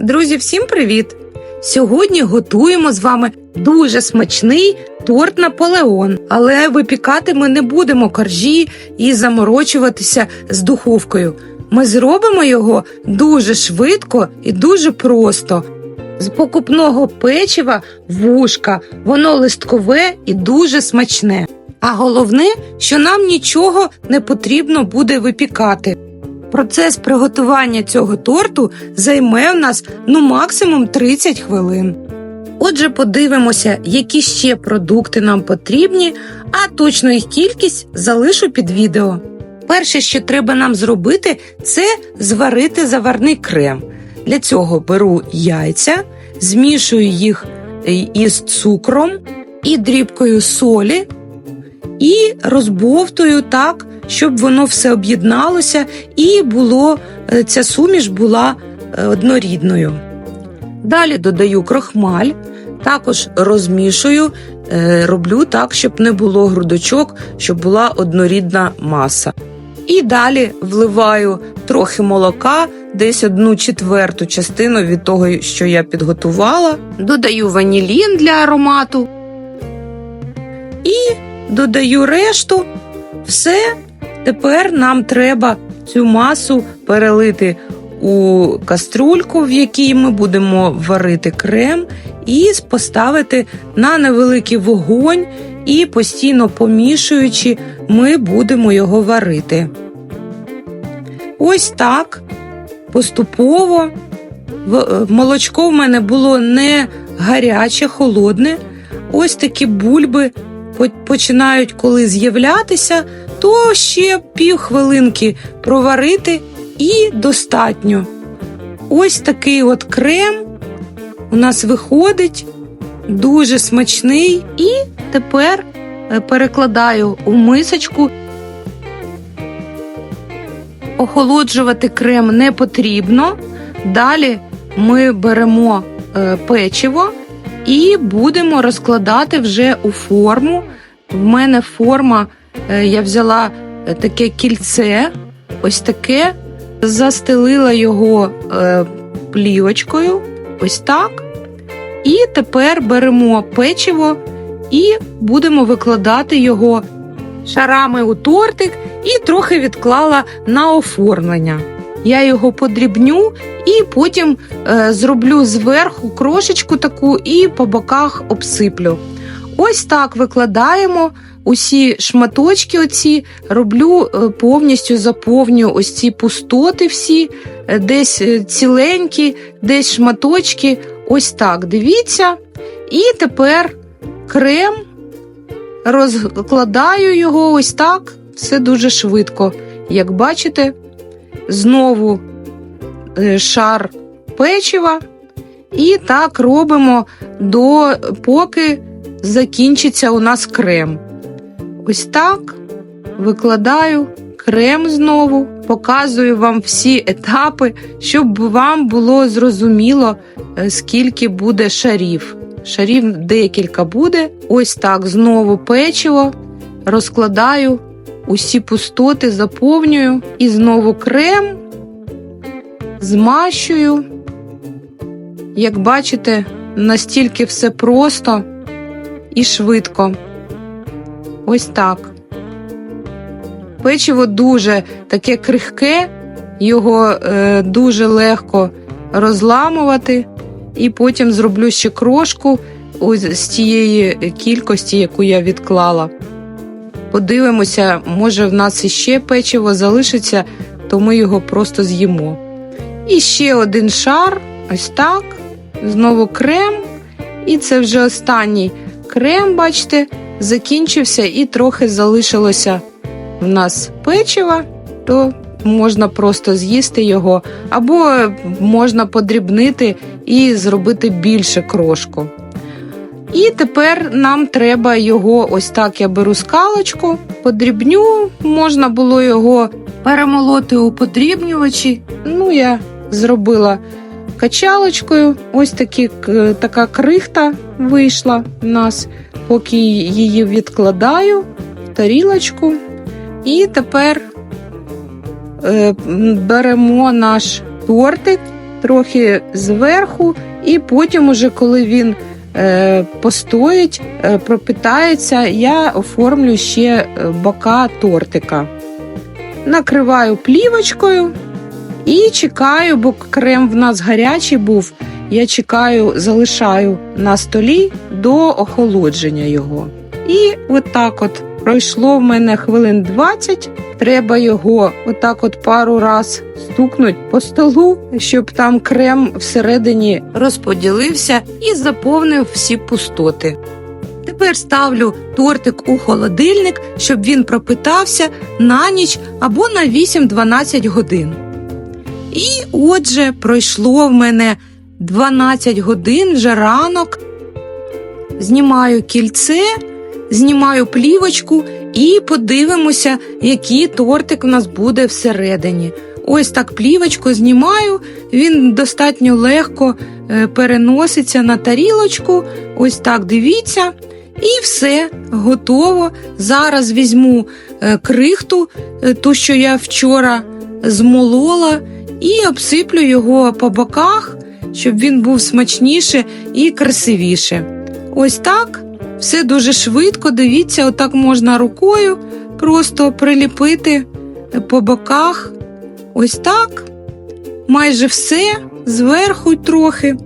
Друзі, всім привіт! Сьогодні готуємо з вами дуже смачний торт Наполеон, але випікати ми не будемо коржі і заморочуватися з духовкою. Ми зробимо його дуже швидко і дуже просто. З покупного печива вушка, воно листкове і дуже смачне. А головне, що нам нічого не потрібно буде випікати. Процес приготування цього торту займе в нас ну максимум 30 хвилин. Отже, подивимося, які ще продукти нам потрібні, а точну їх кількість залишу під відео. Перше, що треба нам зробити, це зварити заварний крем. Для цього беру яйця, змішую їх е, із цукром і дрібкою солі і розбовтую так, щоб воно все об'єдналося і було, е, ця суміш була е, однорідною. Далі додаю крохмаль, також розмішую, е, роблю так, щоб не було грудочок, щоб була однорідна маса. І далі вливаю трохи молока, десь одну четверту частину від того, що я підготувала. Додаю ванілін для аромату. І додаю решту. Все. Тепер нам треба цю масу перелити у каструльку, в якій ми будемо варити крем, і поставити на невеликий вогонь, і постійно помішуючи, ми будемо його варити. Ось так, поступово. В- Молочко в мене було не гаряче, холодне. Ось такі бульби починають коли з'являтися, то ще півхвилинки проварити і достатньо. Ось такий от крем у нас виходить, дуже смачний. І тепер е, перекладаю у мисочку. Охолоджувати крем не потрібно. Далі ми беремо е, печиво і будемо розкладати вже у форму. В мене форма, е, я взяла е, таке кільце, ось таке, застелила його е, плівочкою, ось так. І тепер беремо печиво і будемо викладати його шарами у тортик і трохи відклала на оформлення. Я його подрібню і потім е, зроблю зверху крошечку таку і по боках обсиплю. Ось так викладаємо усі шматочки, оці роблю е, повністю заповнюю ось ці пустоти всі, е, десь е, ціленькі, десь шматочки. Ось так. Дивіться. І тепер крем розкладаю його ось так. Все дуже швидко. Як бачите, знову е, шар печива. І так робимо до поки закінчиться у нас крем. Ось так викладаю крем знову, показую вам всі етапи, щоб вам було зрозуміло, е, скільки буде шарів. Шарів декілька буде. Ось так знову печиво розкладаю, усі пустоти заповнюю і знову крем змащую. Як бачите, настільки все просто і швидко. Ось так. Печиво дуже таке крихке, його е, дуже легко розламувати, і потім зроблю ще крошку ось з тієї кількості, яку я відклала. Подивимося, може в нас іще печиво залишиться, то ми його просто з'їмо. І ще один шар, ось так. Знову крем. І це вже останній крем, бачите, закінчився і трохи залишилося в нас печива, то можна просто з'їсти його, або можна подрібнити і зробити більше крошку. І тепер нам треба його, ось так я беру скалочку, подрібню, можна було його перемолоти у подрібнювачі. Ну, я зробила качалочкою. Ось такі, така крихта вийшла в нас, поки її відкладаю в тарілочку. І тепер е, беремо наш тортик, трохи зверху, і потім, уже коли він постоїть, е, пропитається, я оформлю ще е, бока тортика. Накриваю плівочкою і чекаю, бо крем в нас гарячий був. Я чекаю, залишаю на столі до охолодження його. І отак от пройшло в мене хвилин 20. Треба його отак от пару раз стукнуть по столу, щоб там крем всередині розподілився і заповнив всі пустоти. Тепер ставлю тортик у холодильник, щоб він пропитався на ніч або на 8-12 годин. І отже, пройшло в мене 12 годин вже ранок. Знімаю кільце, знімаю плівочку і подивимося, який тортик у нас буде всередині. Ось так плівочку знімаю, він достатньо легко е, переноситься на тарілочку. Ось так дивіться. І все готово. Зараз візьму е, крихту, е, ту, що я вчора змолола, і обсиплю його по боках, щоб він був смачніше і красивіше. Ось так. Все дуже швидко. Дивіться, отак можна рукою просто приліпити по боках. Ось так. Майже все зверху трохи.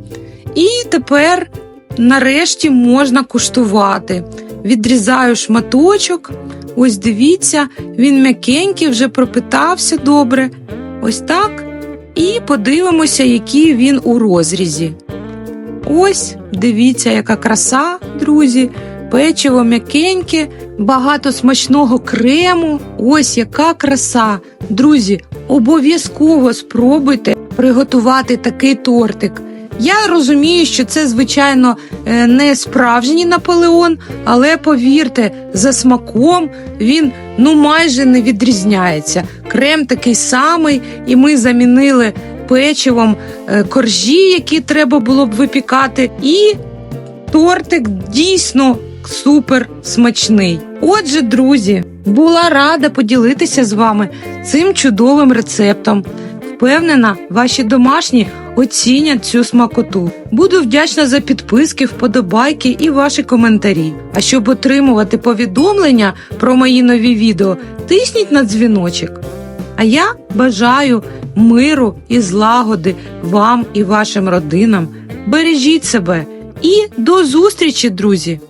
І тепер, нарешті, можна куштувати. Відрізаю шматочок. Ось дивіться, він м'якенький, вже пропитався добре. Ось так. І подивимося, який він у розрізі. Ось, дивіться, яка краса, друзі. Печиво м'якеньке, багато смачного крему. Ось яка краса. Друзі, обов'язково спробуйте приготувати такий тортик. Я розумію, що це, звичайно, е, не справжній Наполеон, але повірте, за смаком він ну майже не відрізняється. Крем такий самий, і ми замінили печивом е, коржі, які треба було б випікати, і тортик дійсно супер смачний. Отже, друзі, була рада поділитися з вами цим чудовим рецептом. Впевнена, ваші домашні оцінять цю смакоту. Буду вдячна за підписки, вподобайки і ваші коментарі. А щоб отримувати повідомлення про мої нові відео, тисніть на дзвіночок. А я бажаю миру і злагоди вам і вашим родинам. Бережіть себе і до зустрічі, друзі!